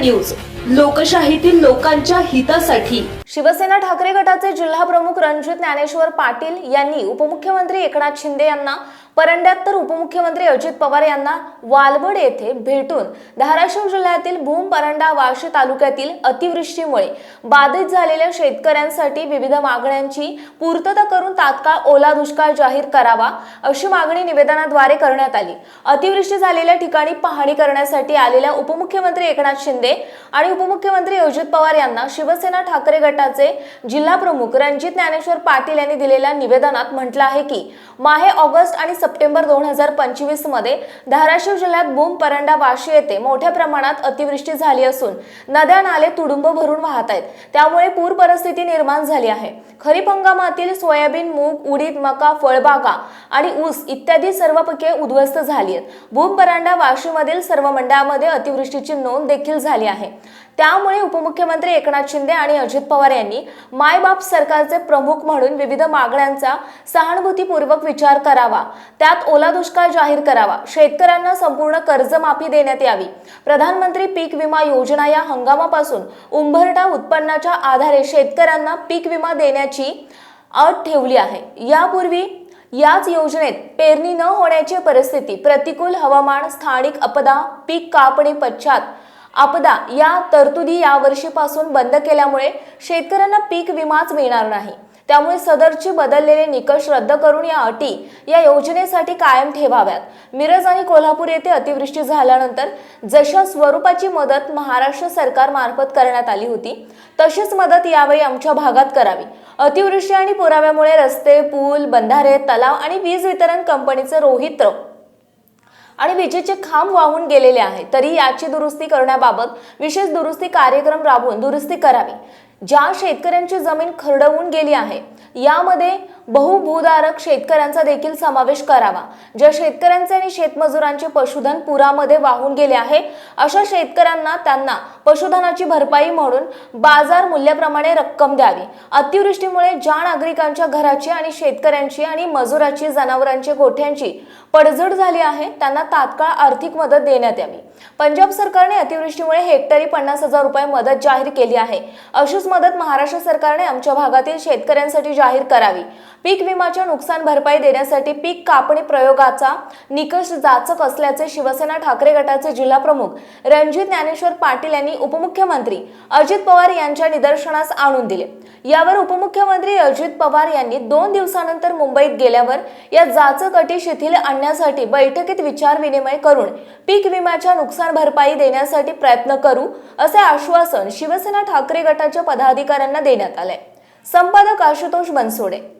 News लोकशाहीतील लोकांच्या हितासाठी. शिवसेना ठाकरे गटाचे जिल्हा प्रमुख रणजित ज्ञानेश्वर पाटील यांनी उपमुख्यमंत्री एकनाथ शिंदे यांना परंड्यात तर उपमुख्यमंत्री अजित पवार यांना वालवड येथे भेटून धाराशिव जिल्ह्यातील भूम परंडा वाशी तालुक्यातील अतिवृष्टीमुळे बाधित झालेल्या शेतकऱ्यांसाठी विविध मागण्यांची पूर्तता करून तात्काळ ओला दुष्काळ जाहीर करावा अशी मागणी निवेदनाद्वारे करण्यात आली. अतिवृष्टी झालेल्या ठिकाणी पाहणी करण्यासाठी आलेल्या उपमुख्यमंत्री एकनाथ शिंदे आणि उपमुख्यमंत्री अजित पवार यांना शिवसेना ठाकरे गटाचे जिल्हा प्रमुख रणजित ज्ञानेश्वर पाटील यांनी दिलेल्या निवेदनात म्हटलं आहे की माहे ऑगस्ट आणि सप्टेंबर दोन हजार पंचवीसमध्ये धाराशिव जिल्ह्यात बूम परंडा वाशी येथे मोठ्या प्रमाणात अतिवृष्टी झाली असून नद्या नाले तुडुंब भरून वाहत आहेत. त्यामुळे पूर परिस्थिती निर्माण झाली आहे. खरीप हंगामातील सोयाबीन मूग उडीद मका फळबागा आणि ऊस इत्यादी सर्व पिके उद्ध्वस्त झाली आहेत. बूम परांडा वाशीमधील सर्व मंडळामध्ये अतिवृष्टीची नोंद देखील झाली आहे. त्यामुळे उपमुख्यमंत्री एकनाथ शिंदे आणि अजित पवार यांनी मायबाप सरकारचे प्रमुख म्हणून विविध मागण्यांचा सहानुभूतीपूर्वक विचार करावा. त्यात ओला दुष्काळ जाहीर करावा. शेतकऱ्यांना संपूर्ण कर्जमाफी देण्यात यावी. प्रधानमंत्री पीक विमा योजना या हंगामापासून उंभरटा उत्पन्नाच्या आधारे शेतकऱ्यांना पीक विमा देण्याची अट ठेवली आहे. यापूर्वी याच योजनेत पेरणी न होण्याची परिस्थिती प्रतिकूल हवामान स्थानिक आपदा पीक कापणी पश्चात आपदा या तरतुदी यावर्षीपासून बंद केल्यामुळे शेतकऱ्यांना पीक विमाच मिळणार नाही. त्यामुळे सदरचे बदललेले निकष रद्द करून या अटी या योजनेसाठी कायम ठेवाव्यात. मिरज आणि कोल्हापूर येथे अतिवृष्टी झाल्यानंतर जशा स्वरूपाची मदत महाराष्ट्र सरकार मार्फत करण्यात आली होती तशीच मदत यावेळी आमच्या भागात करावी. अतिवृष्टी आणि पुराव्यामुळे रस्ते पूल बंधारे तलाव आणि वीज वितरण कंपनीचे रोहित्र आणि विजेचे खांब वाहून गेलेले आहे. तरी याची दुरुस्ती करण्याबाबत विशेष दुरुस्ती कार्यक्रम राबवून दुरुस्ती करावी. ज्या शेतकऱ्यांची जमीन खरडवून गेली आहे यामध्ये बहुभूधारक शेतकऱ्यांचा देखील समावेश करावा. ज्या शेतकऱ्यांचे आणि शेतमजुरांचे पशुधन पुरामध्ये वाहून गेले आहे अशा शेतकऱ्यांना त्यांना पशुधनाची भरपाई म्हणून बाजार मूल्याप्रमाणे रक्कम द्यावी. अतिवृष्टीमुळे ज्या नागरिकांच्या घराची आणि शेतकऱ्यांची आणि मजुराची जनावरांची गोठ्यांची पडझड झाली आहे त्यांना तात्काळ आर्थिक मदत देण्यात यावी. पंजाब सरकारने अतिवृष्टीमुळे हेक्टरी पन्नास हजार रुपये मदत जाहीर केली आहे. अशीच मदत महाराष्ट्र सरकारने आमच्या भागातील शेतकऱ्यांसाठी जाहीर करावी. पीक विमाच्या नुकसान भरपाई देण्यासाठी पीक कापणी प्रयोगाचा निकष जाचक असल्याचे शिवसेना ठाकरे गटाचे जिल्हा प्रमुख रणजित ज्ञानेश्वर पाटील यांनी उपमुख्यमंत्री अजित पवार यांच्या निदर्शनास आणून दिले. यावर उपमुख्यमंत्री अजित पवार यांनी दोन दिवसानंतर मुंबईत गेल्यावर या जाचक अटी शिथिल आणण्यासाठी बैठकीत विचार विनिमय करून पीक विम्याच्या नुकसान भरपाई देण्यासाठी प्रयत्न करू असे आश्वासन शिवसेना ठाकरे गटाच्या पदाधिकाऱ्यांना देण्यात आले. संपादक आशुतोष बनसोडे.